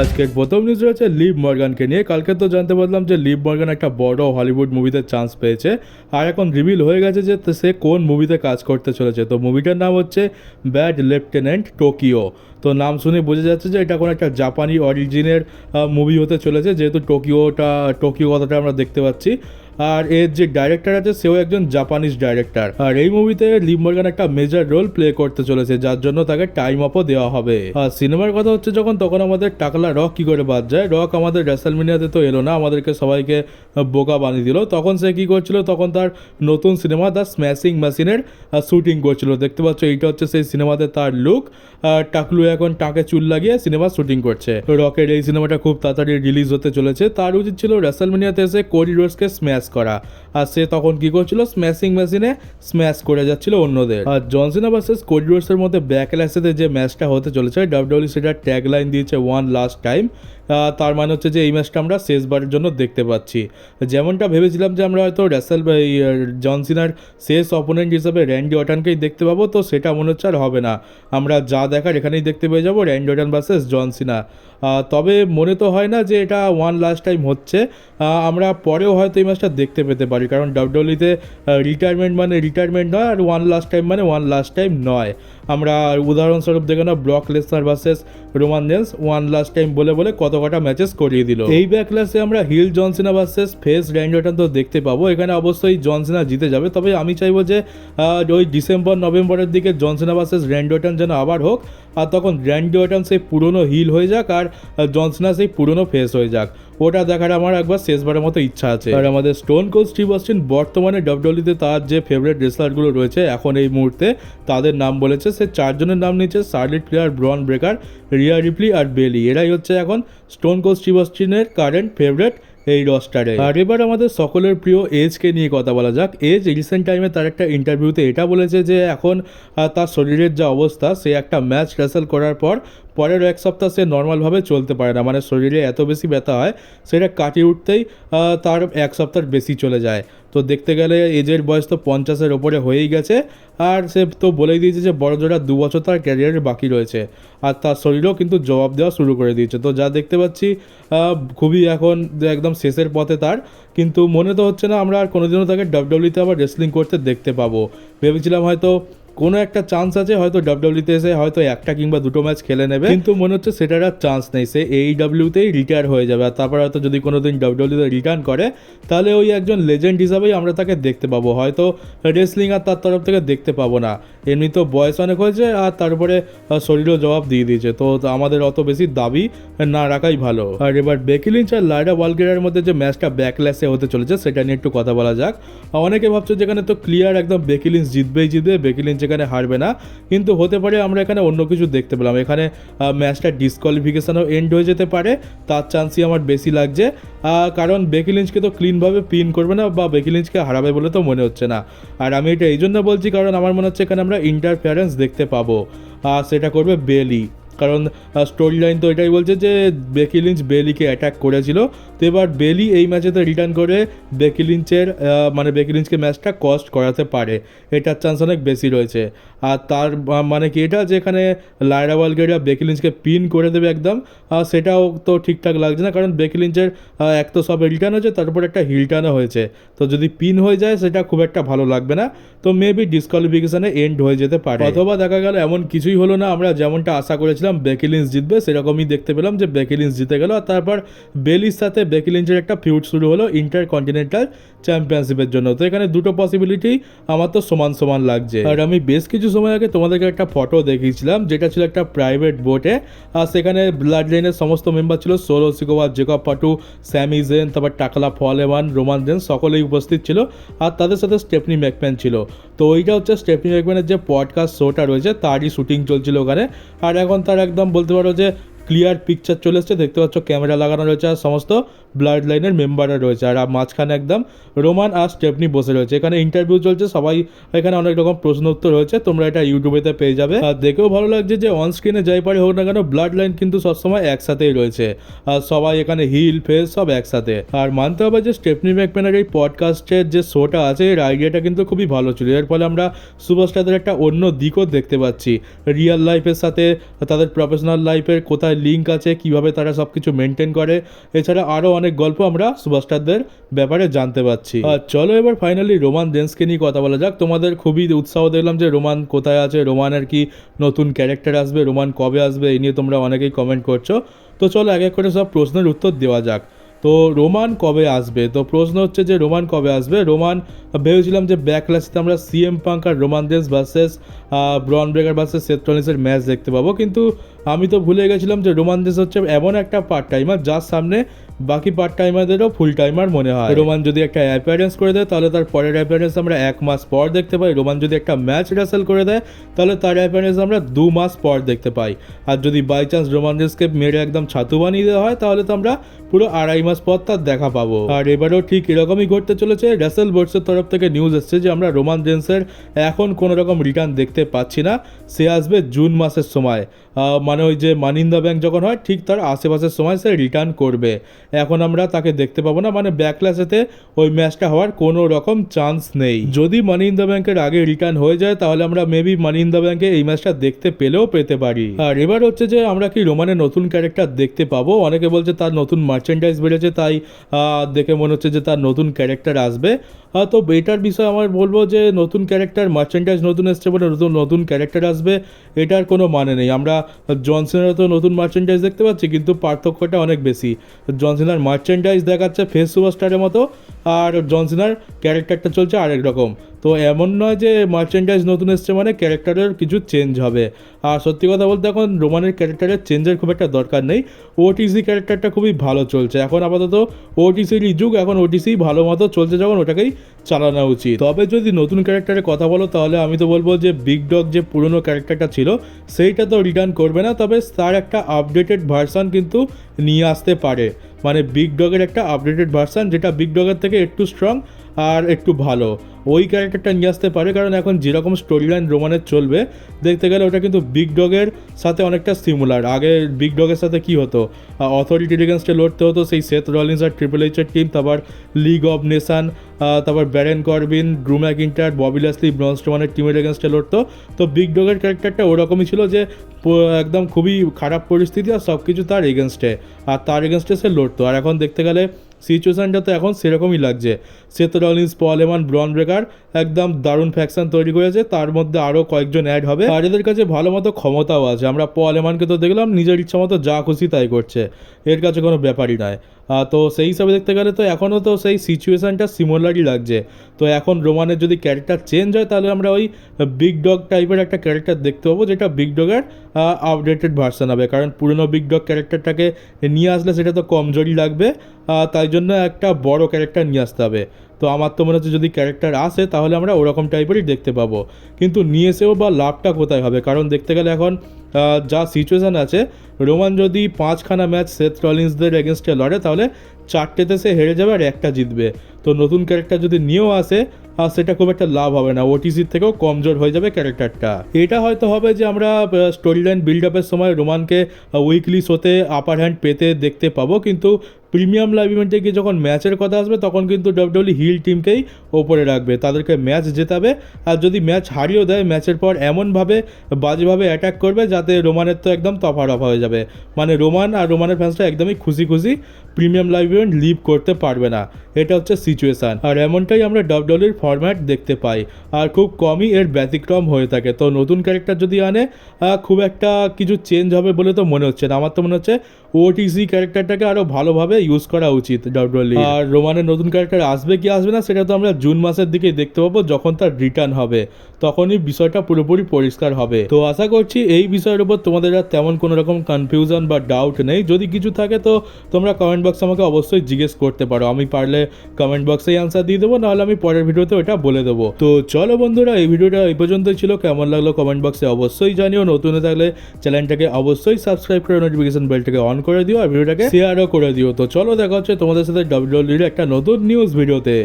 আজকের প্রথম নিউজ রয়েছে লিভ মর্গানকে নিয়ে। কালকে তো জানতে পারলাম যে লিভ মর্গান একটা বড় হলিউড মুভিতে চান্স পেয়েছে। আর এখন রিভিল হয়ে গেছে যে সে কোন মুভিতে কাজ করতে চলেছে। তো মুভিটার নাম হচ্ছে ব্যাড লেফটেন্যান্ট টোকিও তো নাম শুনে বোঝা যাচ্ছে যে এটা কোনো একটা জাপানি অরিজিনের মুভি হতে চলেছে। যেহেতু টোকিওটা টোকিও কথাটা আমরা দেখতে পাচ্ছি। আর এর যে ডাইরেক্টর আছে, সেও একজন জাপানিজ ডাইরেক্টর আর এই মুভিতে লিভ মর্গান একটা মেজর রোল প্লে করতে চলেছে, যার জন্য তাকে টাইম আপও দেওয়া হবে। আর সিনেমার কথা হচ্ছে, যখন তখন আমাদের টাকলা রক কি করে বাদ যায়? রক আমাদের রেসালমিনিয়াতে তো এলো না, আমাদেরকে সবাইকে বোকা বানিয়ে দিল। তখন সে কি করছিল? তখন তার নতুন সিনেমা দ্য স্ম্যাশিং মেশিনের শুটিং করছিল। দেখতে পাচ্ছ, এইটা হচ্ছে সেই সিনেমাতে তার লুক আর টাকলু এখন টাকে চুল লাগিয়ে সিনেমা শুটিং করছে। রকের এই সিনেমাটা খুব তাড়াতাড়ি রিলিজ হতে চলেছে। তার উচিত ছিল রেসালমিনিয়াতে এসে কোরি স্ম্যাশ করা। আর সে তখন কি করছিল? স্ম্যাশিং মেশিনে স্ম্যাশ করে যাচ্ছিল অন্যদের। আর জনসিনা ভার্সেস রোডসের মধ্যে ব্যাকল্যাসেতে যে ম্যাচটা হতে চলেছে ডাব্লিউডব্লিউ সেটা ট্যাগ লাইন দিয়েছে ওয়ান লাস্ট টাইম তার মানে হচ্ছে যে এই ম্যাচটা আমরা শেষবারের জন্য দেখতে পাচ্ছি। যেমনটা ভেবেছিলাম যে আমরা হয়তো র্যাসেল জনসিনার শেষ অপোনেন্ট হিসেবে র্যান্ডি অটানকেই দেখতে পাবো, তো সেটা মনে হচ্ছে আর হবে না। আমরা যা দেখার এখানেই দেখতে পেয়ে যাব, র্যান্ডি অটান ভার্সেস জনসিনা তবে মনে তো হয় না যে এটা ওয়ান লাস্ট টাইম হচ্ছে। আমরা পরেও হয়তো এই ম্যাচটা দেখতে পেতে পারি, কারণ ডাব্লিউডব্লিউতে রিটায়ারমেন্ট মানে রিটায়ারমেন্ট নয় আর ওয়ান লাস্ট টাইম মানে ওয়ান লাস্ট টাইম নয়। আমরা উদাহরণস্বরূপ দেখে না Brock Lesnar versus Roman one last time বলে বলে কত কটা ম্যাচেস করিয়ে দিল। এই ব্যাকলাসে আমরা heel John Cena versus face Randy Orton তো দেখতে পাবো। এখানে অবশ্যই জনসিনা জিতে যাবে। তবে আমি চাইব যে ওই ডিসেম্বর নভেম্বরের দিকে জনসিনা ভার্সেস র্যান্ডোটন যেন আবার হোক, আর তখন র্যান্ডোটন সেই পুরনো হিল হয়ে যাক, আর জনসিনা সেই পুরনো ফেস হয়ে যাক। ওটা দেখার আমার একবার শেষবারের মতো ইচ্ছা আছে। আর আমাদের স্টোন কোচ স্টিভ অস্টিন বর্তমানে ডব্লিউতে তার যে ফেভারিট রেসলারগুলো রয়েছে, এখন এই মুহূর্তে তাদের নাম বলেছে, সে চারজনের নাম নিচ্ছে Charlotte Flair Bron Breakker Rhea Ripley আর বেলি। এরাই হচ্ছে এখন স্টোন কোচ স্টিভ কারেন্ট ফেভারেট এই রস্টারে আর এবার আমাদের সকলের প্রিয় এজকে নিয়ে কথা বলা যাক। এজ রিসেন্ট টাইমে তার একটা ইন্টারভিউতে এটা বলেছে যে এখন তার শরীরের যা অবস্থা, সে একটা ম্যাচ রেসেল করার পর পরের এক সপ্তাহ সে নর্মালভাবে চলতে পারে না। মানে শরীরে এত বেশি ব্যথা হয়, সেটা কাটিয়ে উঠতেই তার এক সপ্তাহ বেশি চলে যায়। তো দেখতে গেলে এজের বয়স তো পঞ্চাশের ওপরে হয়েই গেছে। আর সে তো বলেই দিয়েছে যে বড় জোড়া দু বছর তার ক্যারিয়ারে বাকি রয়েছে। আর তার শরীরও কিন্তু জবাব দেওয়া শুরু করে দিয়েছে। তো যা দেখতে পাচ্ছি খুবই এখন একদম শেষের পথে তার। কিন্তু মনে তো হচ্ছে না, আমরা আর কোনোদিনও তাকে ডাব্লিউতে আবার রেসলিং করতে দেখতে পাবো। ভেবেছিলাম হয়তো কোনো একটা চান্স আছে, হয়তো ডাব্লিউতে এসে হয়তো একটা কিংবা দুটো ম্যাচ খেলে নেবে। কিন্তু মনে হচ্ছে সেটার আর চান্স নেই। সে এই ডাব্লিউতেই রিটায়ার হয়ে যাবে। আর তারপর হয়তো যদি কোনো দিন ডাব্লিউতে রিটার্ন করে, তাহলে ওই একজন লেজেন্ড হিসাবেই আমরা তাকে দেখতে পাবো। হয়তো রেসলিং আর তার তরফ থেকে দেখতে পাবো না। এমনি তো বয়স অনেক হয়েছে আর তারপরে শরীরও জবাব দিয়ে দিয়েছে। তো আমাদের অত বেশি দাবি না রাখাই ভালো। আর এবার বেকিলিঞ্চ আর লাইডা ওয়ালগেরার মধ্যে যে ম্যাচটা ব্যাকল্যাসে হতে চলেছে, সেটা নিয়ে একটু কথা বলা যাক। অনেকে ভাবছে যেখানে তো ক্লিয়ার একদম বেকিলিঞ্চ জিতবেই জিতবে বেকিলিঞ্চ এখানে হারবে না। কিন্তু হতে পারে আমরা এখানে অন্য কিছু দেখতে পেলাম। এখানে ম্যাচটা ডিসকোয়ালিফিকেশনও এন্ড হয়ে যেতে পারে। তার চান্সই আমার বেশি লাগছে। কারণ বেকিলিঞ্চকে তো ক্লিনভাবে পিন করবে না বা বেকিলিঞ্চকে হারাবে বলে তো মনে হচ্ছে না। আর আমি এটা এই জন্য বলছি কারণ আমার মনে হচ্ছে এখানে আমরা ইন্টারফিয়ারেন্স দেখতে পাবো। আর সেটা করবে বেলি কারণ স্টোরি লাইন তো এটাই বলছে যে বেকি লিঞ্চ বেলিকে অ্যাটাক করেছিল। তো এবার বেলি এই ম্যাচেতে রিটার্ন করে বেকিলিঞ্চের মানে বেকিলিঞ্চকে ম্যাচটা কস্ট করাতে পারে। এটার চান্স অনেক বেশি রয়েছে। আর তার মানে কি এটা যে এখানে লাইরা ওয়ালগেরিয়া বেকি লিঞ্চকে পিন করে দেবে একদম সেটাও তো ঠিকঠাক লাগছে না। কারণ বেকিলিঞ্চের এক তো সব রিটার্ন হয়েছে তারপর একটা হিল টার্নও হয়েছে। তো যদি পিন হয়ে যায়, সেটা খুব একটা ভালো লাগবে না। তো মেবি ডিসকোয়ালিফিকেশনে এন্ড হয়ে যেতে পারে। অথবা দেখা গেল এমন কিছুই হলো না, আমরা যেমনটা আশা করেছিলাম বেকিলিন্স জিতবে, সেরকমই দেখতে পেলাম যে বেকিলিন্স জিতে গেল। আর তারপর বেলির সাথে বেকিলিন্সের একটা ফিউড শুরু হলো ইন্টার কন্টিনেন্টাল চ্যাম্পিয়নশিপের জন্য। তো এখানে দুটো পসিবিলিটি আমার তো সমান সমান লাগছে। আর আমি বেশ কিছু সময় আগে তোমাদেরকে একটা ফটো দেখিয়েছিলাম, যেটা ছিল একটা প্রাইভেট বোটে আর সেখানে ব্লাড লাইনের সমস্ত মেম্বার ছিল, Solo Sikoa Jacob Fatu, Sami Zayn, তারপর টাকলা ফলেমান রোমান জেন, সকলেই উপস্থিত ছিল। আর তাদের সাথে স্টেপনি ম্যাকম্যান ছিল। তো ওইটা হচ্ছে স্টেপনি ম্যাকম্যানের যে পডকাস্ট শোটা রয়েছে, তারই শুটিং চলছিল ওখানে। আর এখন তার একদম বলতে পারো যে ক্লিয়ার পিকচার চলে এসছে। দেখতে পাচ্ছ, ক্যামেরা লাগানো রয়েছে আর সমস্ত ব্লাড লাইনের মেম্বাররা রয়েছে। আর মাঝখানে একদম রোমান আর স্টেপনি বসে রয়েছে। এখানে ইন্টারভিউ চলছে, সবাই এখানে অনেক রকম প্রশ্ন উত্তর রয়েছে। তোমরা এটা ইউটিউবেতে পেয়ে যাবে। আর দেখেও ভালো লাগছে যে অন স্ক্রিনে যাই পারে হোক না কেন ব্লাড লাইন কিন্তু সবসময় একসাথেই রয়েছে। আর সবাই এখানে হিল ফেস সব একসাথে। আর মানতে হবে যে স্টেপনি ম্যাকম্যানের এই পডকাস্টের যে শোটা আছে, এর আইডিয়াটা কিন্তু খুবই ভালো ছিল। এর ফলে আমরা সুপারস্টারদের একটা অন্য দিকও দেখতে পাচ্ছি। রিয়েল লাইফের সাথে, তাদের প্রফেশনাল লাইফের কোথায় লিঙ্ক আছে, কীভাবে তারা সব কিছু মেনটেন করে, এছাড়া আরও অনেক গল্প আমরা সুপারস্টারদের ব্যাপারে জানতে পারছি। আর চলো এবার ফাইনালি রোমান জেন্সকে নিয়ে কথা বলা যাক। তোমাদের খুবই উৎসাহ দেখলাম যে রোমান কোথায় আছে রোমানের কি নতুন ক্যারেক্টার আসবে রোমান কবে আসবে, এই নিয়ে তোমরা অনেকেই কমেন্ট করছ। তো চলো এক এক করে সব প্রশ্নের উত্তর দেওয়া যাক। তো রোমান কবে আসবে? তো প্রশ্ন হচ্ছে যে রোমান কবে আসবে? রোমান ভেবেছিলাম যে ব্যাক ক্লাসে আমরা সিএম পাঙ্ক আর রোমান দেশ ভার্সেস ব্রন ব্রেকার ভার্সেস সেট্রনিসের ম্যাচ দেখতে পাবো। কিন্তু আমি তো ভুলে গেছিলাম যে রোমান দেশ হচ্ছে এমন একটা পার্ট টাইমার যার সামনে বাকি পার্ট টাইমারদেরও ফুল টাইমার মনে হয়। রোমান যদি একটা অ্যাপিয়ারেন্স করে দেয় তাহলে তার পরের অ্যাপিয়ারেন্স আমরা এক মাস পর দেখতে পাই। রোমান যদি একটা ম্যাচ রেসেল করে দেয় তাহলে তার অ্যাপিয়ারেন্স আমরা দু মাস পর দেখতে পাই। আর যদি বাই চান্স রোমান রেসকে মেরে একদম ছাতু বানিয়ে দেওয়া হয় তাহলে তো আমরা পুরো আড়াই মাস পর তার দেখা পাবো। আর এবারেও ঠিক এরকমই ঘটতে চলেছে। রেসেল বোর্ডসের তরফ থেকে নিউজ এসছে যে আমরা রোমান জেন্সের এখন কোনো রকম রিটার্ন দেখতে পাচ্ছি না। সে আসবে জুন মাসের সময়। মানে ওই যে মানিন্দা ব্যাংক যখন হয়, ঠিক তার আশেপাশের সময় সে রিটার্ন করবে। এখন আমরা তাকে দেখতে পাবো না মানে ব্যাকলাসেতে ওই ম্যাচটা হওয়ার কোনো রকম চান্স নেই। যদি মানি ইন দ্য ব্যাংকের আগে রিটার্ন হয়ে যায়, তাহলে আমরা মেবি মানি ইন দ্য ব্যাংকে এই ম্যাচটা দেখতে পেলেও পেতে পারি। আর এবার হচ্ছে যে, আমরা কি রোমানের নতুন ক্যারেক্টার দেখতে পাবো? অনেকে বলছে তার নতুন মার্চেন্ডাইজ বেড়েছে, তাই দেখে মনে হচ্ছে যে তার নতুন ক্যারেক্টার আসবে। তো এটার বিষয়ে আমার বলব যে, নতুন ক্যারেক্টার মার্চেন্ডাইজ নতুন এসছে বলে নতুন নতুন ক্যারেক্টার আসবে, এটার কোনো মানে নেই। আমরা জনসেনের তো নতুন মার্চেন্ডাইজ দেখতে পাচ্ছি, কিন্তু পার্থক্যটা অনেক বেশি। জনসেনার মার্চেন্ডাইজ দেখাচ্ছে ফেস সুপারস্টারের মতো আর জনসেনার ক্যারেক্টারটা চলছে আরেক রকম। তো এমন নয় যে মার্চেন্ডাইজ নতুন এসছে মানে ক্যারেক্টারের কিছু চেঞ্জ হবে। আর সত্যি কথা বলতে এখন রোমানের ক্যারেক্টারের চেঞ্জের খুব একটা দরকার নেই। ওটিসি ক্যারেক্টারটা খুবই ভালো চলছে। এখন আপাতত ওটিসির যুগ, এখন ওটিসি ভালো মতো চলছে যখন ওটাকেই চালানো উচিত। তবে যদি নতুন ক্যারেক্টারের কথা বলো, তাহলে আমি তো বলব যে বিগ ডগ যে পুরনো ক্যারেক্টারটা ছিল, সেইটা তো রিটার্ন করবে না। তবে তার একটা আপডেটেড ভার্সন কিন্তু নিয়ে আসতে পারে। মানে বিগ ডগের একটা আপডেটেড ভার্সান যেটা বিগ ডগের থেকে একটু স্ট্রং আর একটু ভালো। ওই ক্যারেক্টারটা নিয়ে আসতে পারে, কারণ এখন যেরকম স্টোরি লাইন রোমানের চলবে, দেখতে গেলে ওটা কিন্তু বিগ ডগের সাথে অনেকটা সিমুলার আগে বিগ ডগের সাথে কি হতো? অথরিটির এগেনস্টে লড়তে হতো, সেই সেথ রলিন্স আর ট্রিপল এইচের টিম তারপর লিগ অফ নেশান তারপর Baron Corbin Drew McIntyre Bobby Lashley ব্রনস্টোমানের টিমের এগেনস্টে লড়তো। তো বিগ ডগের ক্যারেক্টারটা ওরকমই ছিল যে একদম খুবই খারাপ পরিস্থিতি আর সব কিছু তার এগেনস্টে আর তার এগেনস্টে সে লড়তো। আর এখন দেখতে গেলে সিচুয়েশনটা তো এখন সেরকমই লাগছে। সেত রলিন্স পল এমান ব্রন ব্রেকার একদম দারুণ ফ্যাকশন তৈরি করেছে। তার মধ্যে আরও কয়েকজন অ্যাড হবে। আর এদের কাছে ভালো মতো ক্ষমতাও আছে। আমরা পল এমানকে তো দেখলাম, নিজের ইচ্ছা মতো যা খুশি তাই করছে। এর কাছে কোনো ব্যাপারই নয় তো সেই হিসাবে দেখতে গেলে তো এখনও তো সেই সিচুয়েশানটা সিমিলারই লাগছে। তো এখন রোমানের যদি ক্যারেক্টার চেঞ্জ হয়, তাহলে আমরা ওই বিগ ডগ টাইপের একটা ক্যারেক্টার দেখতে পাবো, যেটা বিগ ডগের আপডেটেড ভার্সান হবে। কারণ পুরনো বিগ ডগ ক্যারেক্টারটাকে নিয়ে আসলে সেটা তো কমজোরি লাগবে তাই জন্য একটা বড় ক্যারেক্টার নিয়ে আসতে হবে। তো আমার তো মনে হচ্ছে যদি ক্যারেক্টার আসে, তাহলে আমরা ওরকম টাইপেরই দেখতে পাবো। কিন্তু নিয়ে এসেও বা লাভটা কোথায় হবে? কারণ দেখতে গেলে এখন যা সিচুয়েশান আছে, রোমান যদি পাঁচখানা ম্যাচ সেথ রলিন্সদের এগেনস্টে লড়ে, তাহলে চারটেতে সে হেরে যাবে আর একটা জিতবে। তো নতুন ক্যারেক্টার যদি নিয়েও আসে সেটা খুব একটা লাভ হবে না। ওটিসির থেকেও কমজোর হয়ে যাবে ক্যারেক্টারটা। এটা হয়তো হবে যে আমরা স্টোরি লাইন বিল্ড আপের সময় রোমানকে উইকলি শোতে আপার হ্যান্ড পেতে দেখতে পাবো, কিন্তু প্রিমিয়াম লাইভ ইভেন্টে গিয়ে যখন ম্যাচের কথা আসবে, তখন কিন্তু ডব্লিউডব্লিউ হিল টিমকেই ওপরে রাখবে। তাদেরকে ম্যাচ জেতাবে। আর যদি ম্যাচ হারিয়েও দেয়, ম্যাচের পর এমনভাবে বাজেভাবে অ্যাটাক করবে, যাতে রোমানের তো একদম তফা রফা হয়ে যাবে। মানে রোমান আর রোমানের ফ্যান্সরা একদমই খুশি খুশি প্রিমিয়াম লাইভ ইভেন্ট লিভ করতে পারবে না। এটা হচ্ছে সিচুয়েশান আর এমনটাই আমরা ডব্লিউডব্লিউর ফরম্যাট দেখতে পাই। আর খুব কমই এর ব্যতিক্রম হয়ে থাকে। তো নতুন ক্যারেক্টার যদি আনে খুব একটা কিছু চেঞ্জ হবে বলে তো মনে হচ্ছে না। আমার তো মনে হচ্ছে ওটিসি ক্যারেক্টারটাকে আরও ভালোভাবে ইউজ করা উচিত ডব্লিউডব্লিউ আর রোমানের নতুন ক্যারেক্টার আসবে কি আসবে না, সেটা তো আমরা জুন মাসের দিকে দেখতে পাবো যখন তার রিটার্ন হবে। তখনই বিষয়টা পুরোপুরি পরিষ্কার হবে। তো আশা করছি এই বিষয়ের উপর তোমাদের আর তেমন কোনো রকম কনফিউশন বা ডাউট নেই। যদি কিছু থাকে তো তোমরা কমেন্ট বক্সে আমাকে অবশ্যই জিজ্ঞেস করতে পারো। আমি পারলে কমেন্ট বক্সেই অ্যান্সার দিয়ে দেবো, নাহলে আমি পরের ভিডিওতে ওটা বলে দেবো। তো চলো বন্ধুরা, এই ভিডিওটা এই পর্যন্তই ছিল। কেমন লাগল কমেন্ট বক্সে অবশ্যই জানিও। নতুন থাকলে চ্যানেলটাকে অবশ্যই সাবস্ক্রাইব করে নোটিফিকেশন বেলটাকে অন করে দিও আর ভিডিওটাকে শেয়ারও করে দিও। তো চলো দেখা হচ্ছে তোমাদের সাথে ডাব্লিউডব্লিউর একটা নতুন নিউজ ভিডিওতে।